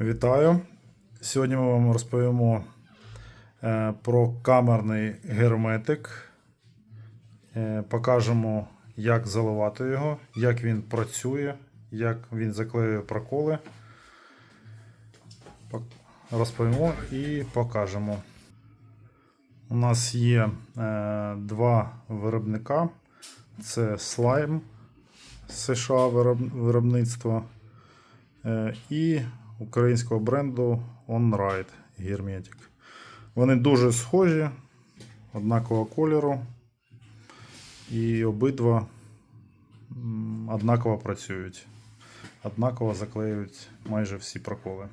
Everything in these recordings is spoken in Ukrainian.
Вітаю! Сьогодні ми вам розповімо е, про камерний герметик. Е, Покажемо, як заливати його, як він працює, як він заклеює проколи. Розповімо і покажемо. У нас є е, два виробника. Це слайм США вироб- виробництва і українського бренду OnRide Hermetic. Вони дуже схожі, однакового кольору, і обидва однаково працюють. Однаково заклеюють майже всі проколи.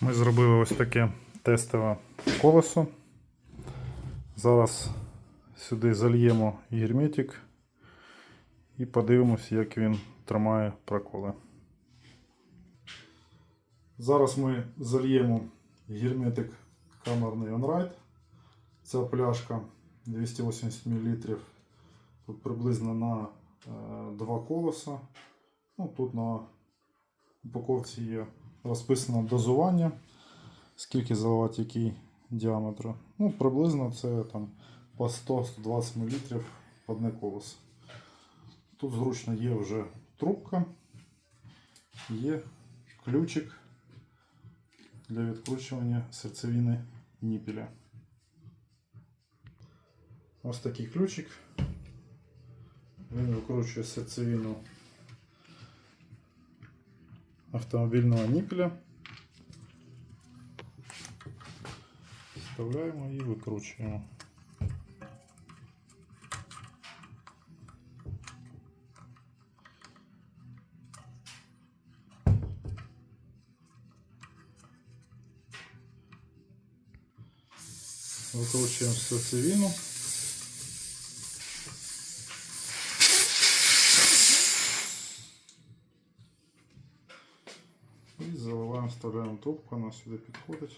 Ми зробили ось таке тестове колесо. Зараз сюди зальємо герметик і подивимося, як він тримає проколи. Зараз ми зальємо герметик камерний OnRide. Ця пляшка 280 мл. Тут приблизно на е, два колеса. Ну, тут на упаковці є розписано дозування, скільки заливати який діаметр. Ну, приблизно це там по 100-120 мл одне колесо. Тут зручно є вже трубка, є ключик для відкручування серцевини ніпеля. Ось такий ключик. Він викручує серцевину автомобільного ніпеля. Вставляємо і викручуємо. Викручуємо серцевину. І заливаємо, вставляємо трубку, вона сюди підходить.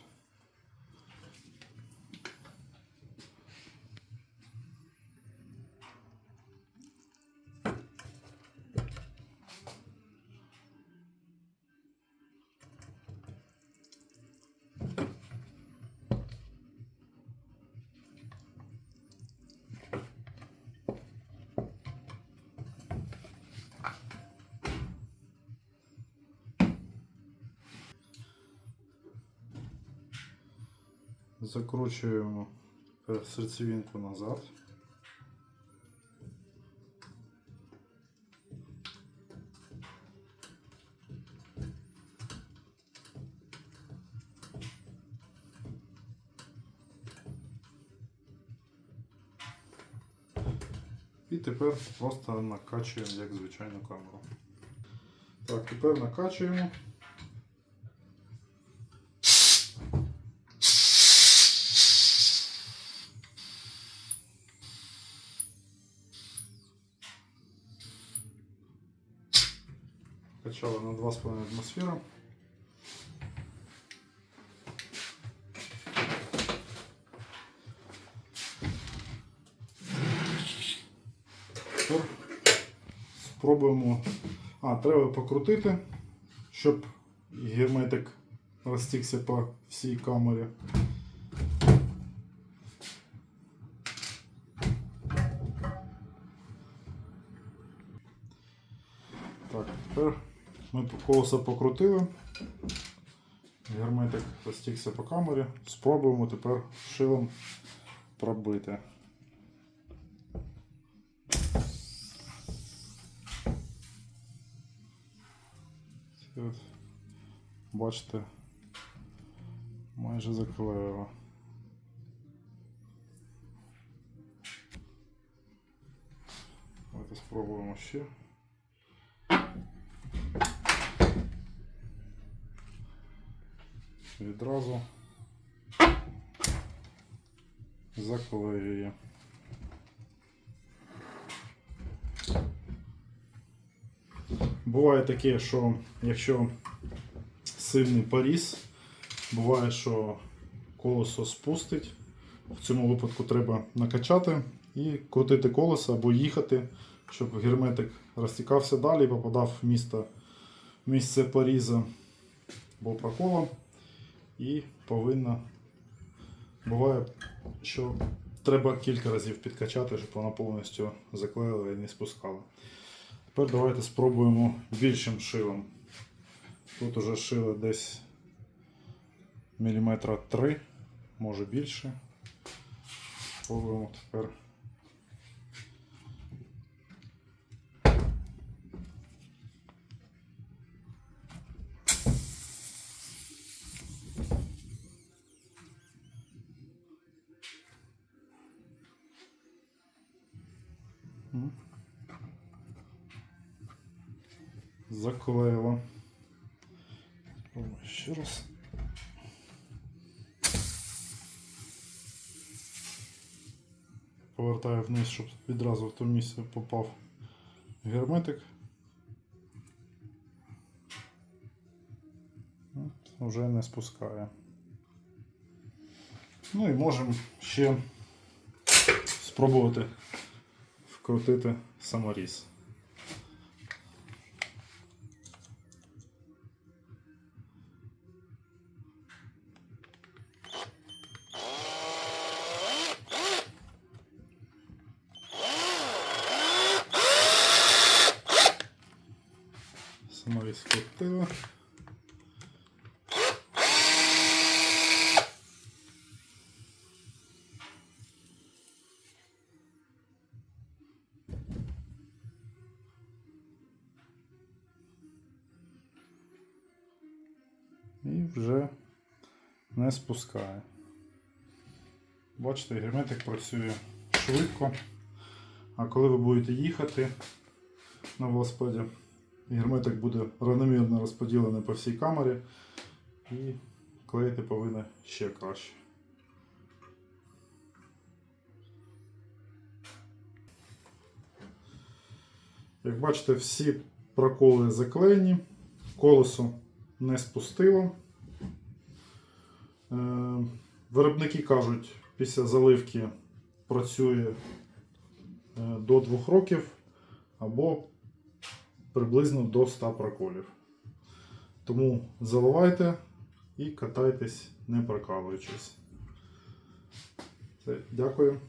Закручуємо тепер серцевинку назад. І тепер просто накачуємо як звичайну камеру. Так, тепер накачуємо. Качали на 2,5 атмосфера. Спробуємо. А, треба покрутити, щоб герметик розтікся по всій камері. Так, тепер ми колесо покрутили. Герметик розтікся по камері. Спробуємо тепер шилом пробити. Бачите, майже заклеїло. Давайте спробуємо ще. Відразу заклеює. Буває таке, що якщо сильний поріз, буває, що колесо спустить. В цьому випадку треба накачати і крутити колесо або їхати, щоб герметик розтікався далі і попадав в місце поріза або прокола і повинна. Буває, що треба кілька разів підкачати, щоб вона повністю заклеїла і не спускала. Тепер давайте спробуємо більшим шилом. Тут уже шили десь міліметра 3, може більше. Спробуємо тепер. Заклеїла. Ще раз. Повертаю вниз, щоб відразу в то місце попав герметик. От, Вже не спускає. Ну і можемо ще спробувати вкрутити саморіз. Саморіз вкрутила. І вже не спускає. Бачите, герметик працює швидко. А коли ви будете їхати на велосипеді, герметик буде равномірно розподілений по всій камері і клеїти повинен ще краще. Як бачите, всі проколи заклеєні, колесо не спустило. Е, Виробники кажуть, після заливки працює е, до 2 років або приблизно до 100 проколів. Тому заливайте і катайтесь, не прокалуючись. Дякую.